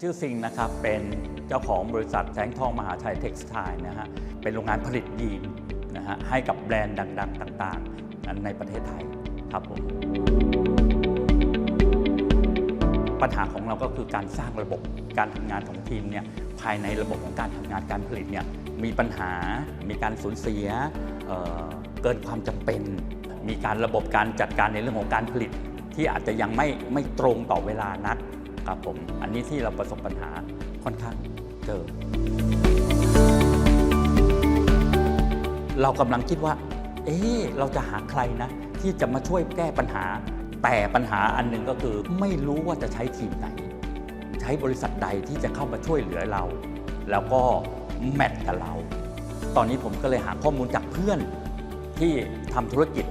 ชื่อซิงนะครับ เป็นเจ้าของบริษัทแสงทองมหาชัยเท็กซ์ไทนะฮะ เป็นโรงงานผลิตยีนนะฮะให้กับแบรนด์ดัง ๆ ต่างๆ ในประเทศไทยครับผม ปัญหาของเราก็คือการสร้างระบบการทำงานของทีมเนี่ยภายในระบบของการทำงานการผลิตเนี่ยมีปัญหา มีการสูญเสียเเกินความจำเป็น มีการระบบการจัดการในเรื่องของการผลิตที่อาจจะยังไม่ไม่ตรงต่อเวลานั ครับผม อันนี้ที่เราประสบปัญหาค่อนข้างเจอ เรากำลังคิดว่า เอ๊เราจะหาใครนะ ที่จะมาช่วยแก้ปัญหา แต่ปัญหาอันหนึ่งก็คือ ไม่รู้ว่าจะใช้ทีมไหน ใช้บริษัทใดที่จะเข้ามาช่วยเหลือเรา แล้วก็แมทกับเรา ตอนนี้ผมก็เลยหาข้อมูลจากเพื่อนที่ทำธุรกิจ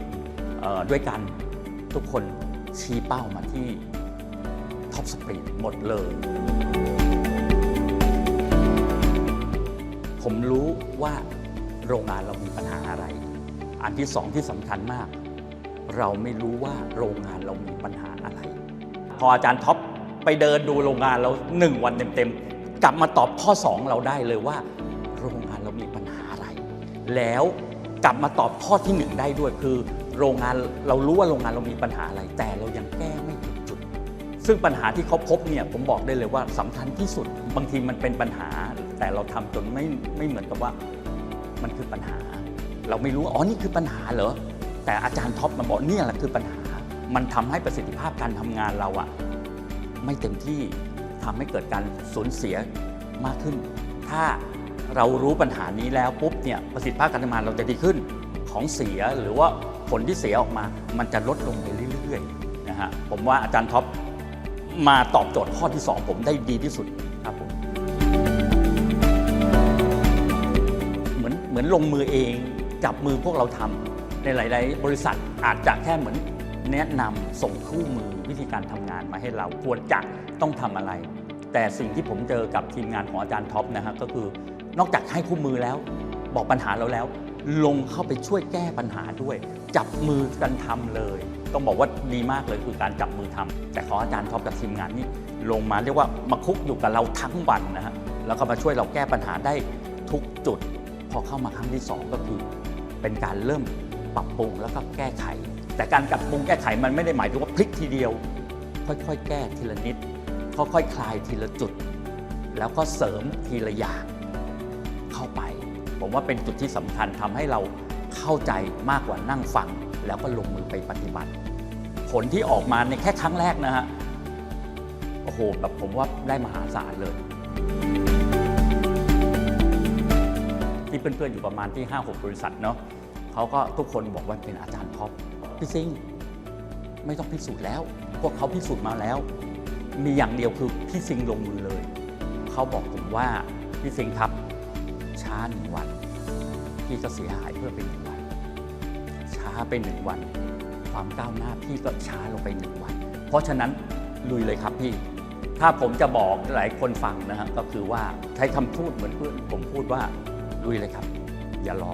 ด้วยกันทุกคนชี้เป้ามาที่ ท็อปสปรีดหมดเลย ผมรู้ว่าโรงงานเรามีปัญหาอะไร อันที่สองที่สำคัญมาก เราไม่รู้ว่าโรงงานเรามีปัญหาอะไร พออาจารย์ท็อปไปเดินดูโรงงานเราหนึ่งวันเต็มๆ กลับมาตอบข้อ 2 เราได้เลยว่า โรงงานเรามีปัญหาอะไร แล้วกลับมาตอบข้อที่ 1 ได้ด้วยคือ โรงงานเรารู้ว่าโรงงานเรามีปัญหาอะไร แต่เรายังแก้ไม่ ซึ่งปัญหาที่เขาพบเนี่ยผมบอกได้เลยว่าสำคัญที่สุด บางทีมันเป็นปัญหา แต่เราทำจนไม่ไม่เหมือนกับว่ามันคือปัญหา เราไม่รู้ว่าอ๋อนี่คือปัญหาเหรอแต่อาจารย์ท็อปมาบอกเนี่ยแหละคือปัญหา มันทำให้ประสิทธิภาพการทำงานเราอะไม่เต็มที่ทำให้เกิดการสูญเสียมากขึ้น ถ้าเรารู้ปัญหานี้แล้วปุ๊บเนี่ยประสิทธิภาพการทำงานเราจะดีขึ้นของเสียหรือว่าผลที่เสียออกมา มันจะลดลงไปเรื่อยๆนะฮะผมว่าอาจารย์ท็อป มาตอบโจทย์ข้อที่ 2 ผมได้ดีที่สุดครับผมเหมือนเหมือนลงมือเองจับมือพวกเราทำในหลาย ๆ บริษัทอาจจะแค่เหมือนแนะนำส่งคู่มือวิธีการทำงานมาให้เราควรจะต้องทำอะไร แต่สิ่งที่ผมเจอกับทีมงานของอาจารย์ท็อปนะฮะก็คือนอกจากให้คู่มือแล้ว บอกปัญหาเราแล้ว ลงเข้าไปช่วยแก้ปัญหาด้วย จับมือกันทำเลยต้องบอกว่าดีมากเลยคือการจับมือทำแต่ขออาจารย์ท็อปกับทีมงานนี่ลงมาเรียกว่ามาคุกอยู่กับเราทั้งวันนะฮะแล้วก็มาช่วยเราแก้ปัญหาได้ทุกจุด พอเข้ามาครั้งที่ 2 ก็คือ เป็นการเริ่มปรับปรุงแล้วก็แก้ไข แต่การปรับปรุงแก้ไขมันไม่ได้หมายถึงว่าพลิกทีเดียว ค่อยๆ แก้ทีละนิด ค่อยๆคลายทีละจุด แล้วก็เสริมทีละอย่างเข้าไป ผมว่าเป็นจุดที่สำคัญทำให้เราเข้าใจมากกว่านั่งฟัง แล้วก็ลงมือไปปฏิบัติ ผลที่ออกมาในแค่ครั้งแรกนะฮะโอ้โหแบบผมว่าได้มหาศาลเลย ที่เพื่อนๆอยู่ประมาณที่ 5-6 บริษัทเนาะเขาก็ทุกคนบอกว่าเป็นอาจารย์ท็อปพี่ซิงไม่ต้องพิสูจน์แล้ว พวกเขาพิสูจน์มาแล้ว มีอย่างเดียวคือพี่ซิงลงมือเลย เขาบอกผมว่าพี่ซิงครับช้าหนึ่งวันพี่ก็เสียหายเพื่อเป็นหนึ่งวันช้า ไปหนึ่งวัน ความก้าวหน้าพี่ก็ช้าลงไปหนึ่งวัน เพราะฉะนั้นลุยเลยครับพี่ ถ้าผมจะบอกหลายคนฟังนะฮะก็คือว่าใช้คำพูดเหมือนเพื่อนผมพูดว่าลุยเลยครับ อย่ารอ